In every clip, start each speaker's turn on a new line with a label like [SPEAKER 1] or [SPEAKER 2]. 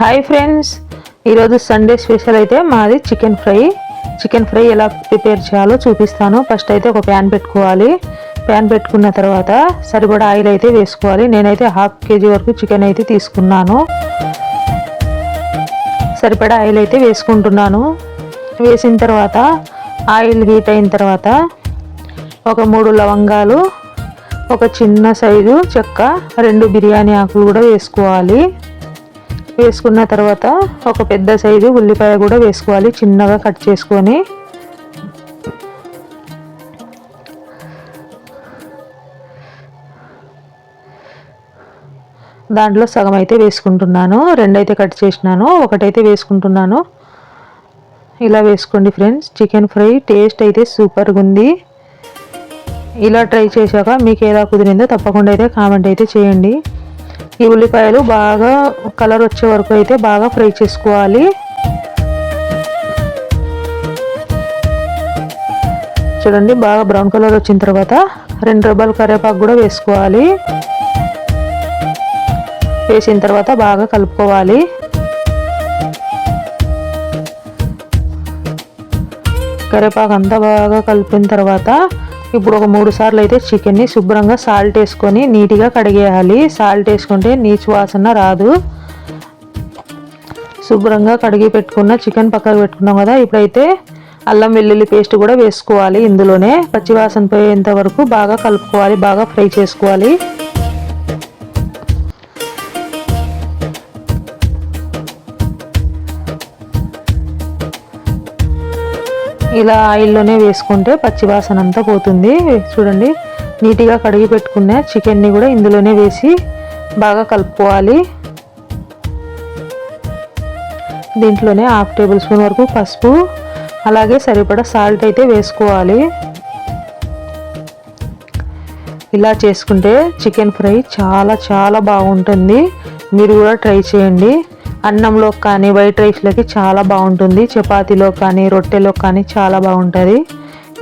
[SPEAKER 1] Hi friends ఈరోజు Sunday special అయితే మాది చికెన్ ఫ్రై చికెన్ ఫ్రై ఎలా ప్రిపేర్ చేయాలో చూపిస్తాను. ఫస్ట్ అయితే ఒక ప్యాన్ పెట్టుకోవాలి. ప్యాన్ పెట్టుకున్న తర్వాత సరిపడా ఆయిల్ అయితే వేసుకోవాలి. నేనైతే హాఫ్ కేజీ వరకు చికెన్ అయితే తీసుకున్నాను. సరిపడా ఆయిల్ అయితే వేసుకుంటున్నాను. వేసిన తర్వాత ఆయిల్ హీట్ అయిన తర్వాత ఒక మూడు లవంగాలు ఒక చిన్న సైజు చెక్క రెండు బిర్యానీ ఆకులు కూడా వేసుకోవాలి. వేసుకున్న తర్వాత ఒక పెద్ద సైజు ఉల్లిపాయ కూడా వేసుకోవాలి చిన్నగా కట్ చేసుకొని. దాంట్లో సగం అయితే వేసుకుంటున్నాను రెండైతే కట్ చేసినాను ఒకటైతే వేసుకుంటున్నాను. ఇలా వేసుకోండి ఫ్రెండ్స్ చికెన్ ఫ్రై టేస్ట్ అయితే సూపర్గా ఉంది. ఇలా ట్రై చేశాక మీకు ఎలా కుదిరిందో తప్పకుండా అయితే కామెంట్ అయితే చేయండి. ఈ ఉల్లిపాయలు బాగా కలర్ వచ్చే వరకు అయితే బాగా ఫ్రై చేసుకోవాలి. చూడండి బాగా బ్రౌన్ కలర్ వచ్చిన తర్వాత రెండు రూపాయలు కరివేపాకు కూడా వేసుకోవాలి. వేసిన తర్వాత బాగా కలుపుకోవాలి. కరివేపాకు అంతా బాగా కలిపిన తర్వాత ఇప్పుడు ఒక మూడు సార్లు అయితే చికెన్ని శుభ్రంగా సాల్ట్ వేసుకొని నీట్గా కడిగేయాలి. సాల్ట్ వేసుకుంటే నీచు వాసన రాదు. శుభ్రంగా కడిగి పెట్టుకున్న చికెన్ పక్కకు పెట్టుకున్నాం కదా ఇప్పుడైతే అల్లం వెల్లుల్లి పేస్ట్ కూడా వేసుకోవాలి ఇందులోనే. పచ్చివాసన పోయేంత వరకు బాగా కలుపుకోవాలి బాగా ఫ్రై చేసుకోవాలి. ఇలా ఆయిల్లోనే వేసుకుంటే పచ్చివాసన అంతా పోతుంది. చూడండి నీట్గా కడిగి పెట్టుకున్న చికెన్ని కూడా ఇందులోనే వేసి బాగా కలుపుకోవాలి. దీంట్లోనే హాఫ్ టేబుల్ స్పూన్ వరకు పసుపు అలాగే సరిపడా సాల్ట్ అయితే వేసుకోవాలి. ఇలా చేసుకుంటే చికెన్ ఫ్రై చాలా చాలా బాగుంటుంది. మీరు కూడా ట్రై చేయండి. అన్నంలో కానీ వైట్ రైస్లోకి చాలా బాగుంటుంది. చపాతీలో కానీ రొట్టెలో కానీ చాలా బాగుంటుంది.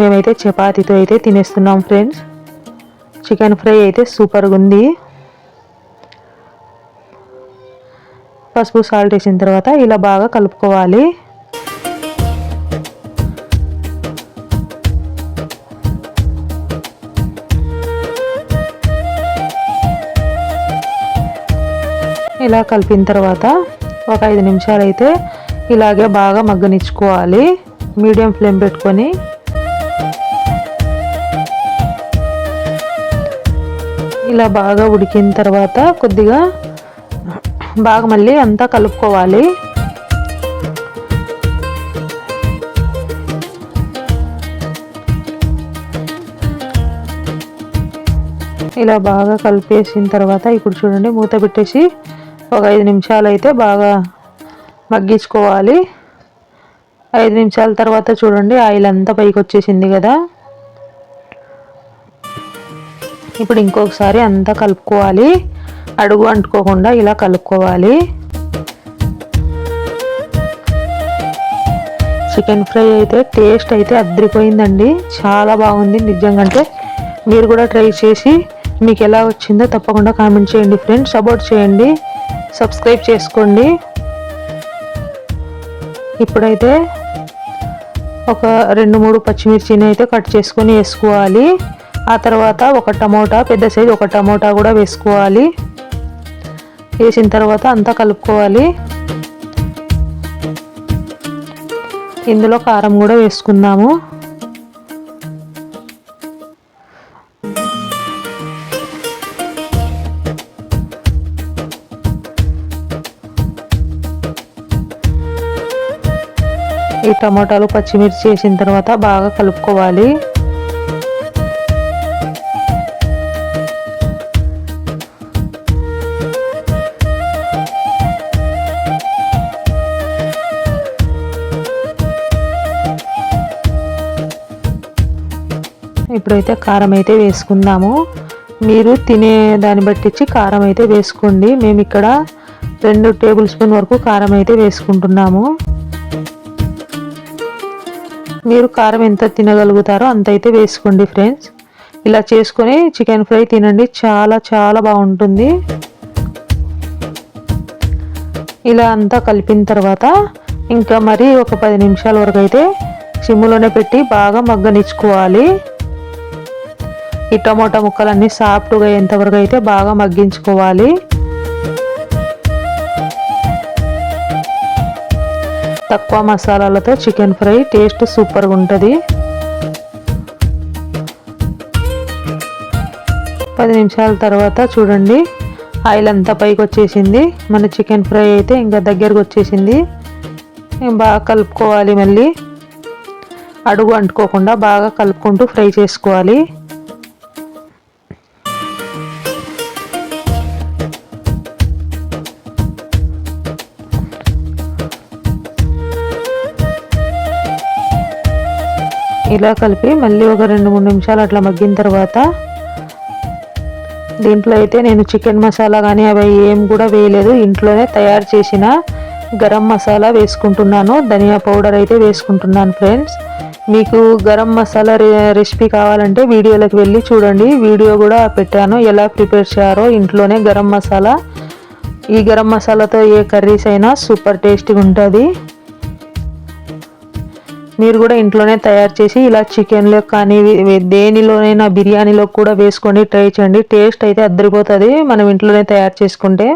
[SPEAKER 1] మేమైతే చపాతీతో అయితే తినేస్తున్నాం ఫ్రెండ్స్. చికెన్ ఫ్రై అయితే సూపర్గా ఉంది పసుపు సాల్ట్ వేసిన తర్వాత ఇలా బాగా కలుపుకోవాలి. ఇలా కలిపిన తర్వాత ఒక ఐదు నిమిషాలు అయితే ఇలాగే బాగా మగ్గనిచ్చుకోవాలి. మీడియం ఫ్లేమ్ పెట్టుకొని. ఇలా బాగా ఉడికిన తర్వాత కొద్దిగా బాగా మళ్ళీ అంతా కలుపుకోవాలి. ఇలా బాగా కలిపేసిన తర్వాత ఇప్పుడు చూడండి మూత పెట్టేసి ఒక ఐదు నిమిషాలు అయితే బాగా మగ్గించుకోవాలి. ఐదు నిమిషాల తర్వాత చూడండి ఆయిల్ అంతా పైకి వచ్చేసింది కదా. ఇప్పుడు ఇంకొకసారి అంతా కలుపుకోవాలి. అడుగు అంటుకోకుండా ఇలా కలుపుకోవాలి. చికెన్ ఫ్రై అయితే టేస్ట్ అయితే అద్దరిపోయిందండి. చాలా బాగుంది నిజంగా అంటే. మీరు కూడా ట్రై చేసి మీకు ఎలా వచ్చిందో తప్పకుండా కామెంట్ చేయండి ఫ్రెండ్స్. సపోర్ట్ చేయండి. సబ్స్క్రైబ్ చేసుకోండి. ఇప్పుడైతే ఒక రెండు మూడు పచ్చిమిర్చిని అయితే కట్ చేసుకొని వేసుకోవాలి. ఆ తర్వాత ఒక టమోటా పెద్ద సైజు ఒక టమోటా కూడా వేసుకోవాలి. వేసిన తర్వాత అంతా కలుపుకోవాలి. ఇందులో కారం కూడా వేసుకుందాము. ఈ టమాటాలు పచ్చిమిర్చి వేసిన తర్వాత బాగా కలుపుకోవాలి. ఇప్పుడైతే కారం అయితే వేసుకుందాము. మీరు తినే దాన్ని బట్టించి కారం అయితే వేసుకోండి. మేము ఇక్కడ రెండు టేబుల్ స్పూన్ వరకు కారం అయితే వేసుకుంటున్నాము. మీరు కారం ఎంత తినగలుగుతారో అంత అయితే వేసుకోండి ఫ్రెండ్స్. ఇలా చేసుకొని చికెన్ ఫ్రై తినండి. చాలా చాలా బాగుంటుంది. ఇలా అంతా కలిపిన తర్వాత ఇంకా మరి ఒక పది నిమిషాల వరకు అయితే సిమ్లోనే పెట్టి బాగా మగ్గనిచ్చుకోవాలి. ఈ టమోటా ముక్కలన్నీ సాఫ్ట్గా అయ్యేంతవరకు అయితే బాగా మగ్గించుకోవాలి. తక్కువ మసాలాలతో చికెన్ ఫ్రై టేస్ట్ సూపర్గా ఉంటుంది. పది నిమిషాల తర్వాత చూడండి ఆయిల్ అంతా పైకి వచ్చేసింది. మన చికెన్ ఫ్రై అయితే ఇంకా దగ్గరకు వచ్చేసింది. బాగా కలుపుకోవాలి మళ్ళీ. అడుగు అంటుకోకుండా బాగా కలుపుకుంటూ ఫ్రై చేసుకోవాలి. ఇలా కలిపి మళ్ళీ ఒక రెండు మూడు నిమిషాలు అట్లా మగ్గిన తర్వాత దీంట్లో అయితే నేను చికెన్ మసాలా కానీ అవి ఏం కూడా వేయలేదు. ఇంట్లోనే తయారు చేసిన గరం మసాలా వేసుకుంటున్నాను. ధనియా పౌడర్ అయితే వేసుకుంటున్నాను ఫ్రెండ్స్. మీకు గరం మసాలా రెసిపీ కావాలంటే వీడియోలోకి వెళ్ళి చూడండి. వీడియో కూడా పెట్టాను. ఎలా ప్రిపేర్ చేయారో ఇంట్లోనే గరం మసాలా. ఈ గరం మసాలాతో ఏ కర్రీస్ అయినా సూపర్ టేస్టీగా ఉంటుంది. మీరు కూడా ఇంట్లోనే తయారు చేసి ఇలా చికెన్లో కానీ దేనిలోనైనా బిర్యానీలో కూడా వేసుకొని ట్రై చేయండి. టేస్ట్ అయితే అద్దరిపోతుంది. మనం ఇంట్లోనే తయారు చేసుకుంటే.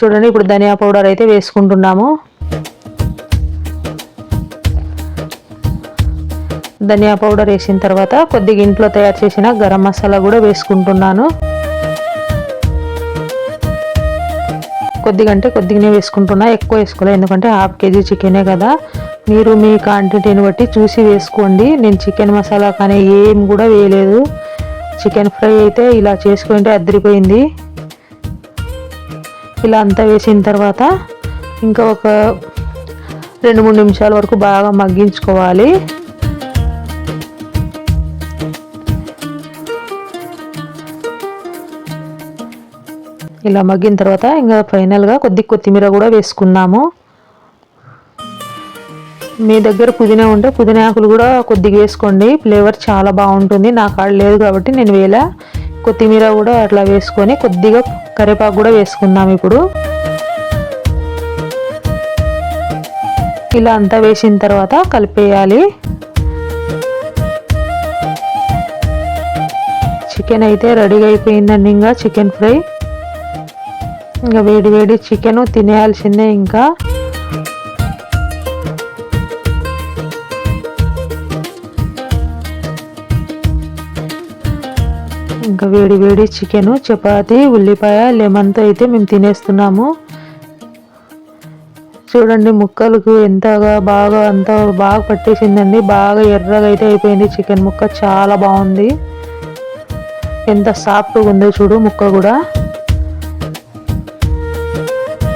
[SPEAKER 1] చూడండి ఇప్పుడు ధనియా పౌడర్ అయితే వేసుకుంటున్నాము. ధనియా పౌడర్ వేసిన తర్వాత కొద్దిగా ఇంట్లో తయారు చేసిన గరం మసాలా కూడా వేసుకుంటున్నాను. కొద్దిగా అంటే కొద్దిగానే వేసుకుంటున్నా ఎక్కువ వేసుకోలేదు ఎందుకంటే హాఫ్ కేజీ చికెనే కదా. మీరు మీ క్వాంటిటీని బట్టి చూసి వేసుకోండి. నేను చికెన్ మసాలా కానీ ఏం కూడా వేయలేదు. చికెన్ ఫ్రై అయితే ఇలా చేసుకుంటే అద్దరిపోయింది ఇలా అంతా వేసిన తర్వాత ఇంకా ఒక రెండు మూడు నిమిషాల వరకు బాగా మగ్గించుకోవాలి. ఇలా మగ్గిన తర్వాత ఇంకా ఫైనల్గా కొద్ది కొత్తిమీర కూడా వేసుకున్నాము. మీ దగ్గర పుదీనా ఉంటే పుదీనా ఆకులు కూడా కొద్దిగా వేసుకోండి. ఫ్లేవర్ చాలా బాగుంటుంది. నా కాడ లేదు కాబట్టి నేను వేలా కొత్తిమీర కూడా అట్లా వేసుకొని కొద్దిగా కరివేపాకు కూడా వేసుకుందాం ఇప్పుడు. ఇలా అంతా వేసిన తర్వాత కలిపేయాలి. చికెన్ అయితే రెడీగా అయిపోయిందండి. ఇంకా చికెన్ ఫ్రై. ఇంకా వేడి వేడి చికెను తినేయాల్సిందే ఇంకా. ఇంకా వేడి వేడి చికెను చపాతి ఉల్లిపాయ లెమన్తో అయితే మేము తినేస్తున్నాము. చూడండి ముక్కలకు ఎంతగా బాగా అంత బాగా పట్టేసిందండి. బాగా ఎర్రగా అయితే అయిపోయింది చికెన్ ముక్క. చాలా బాగుంది. ఎంత సాఫ్ట్గా ఉందో చూడు ముక్క కూడా.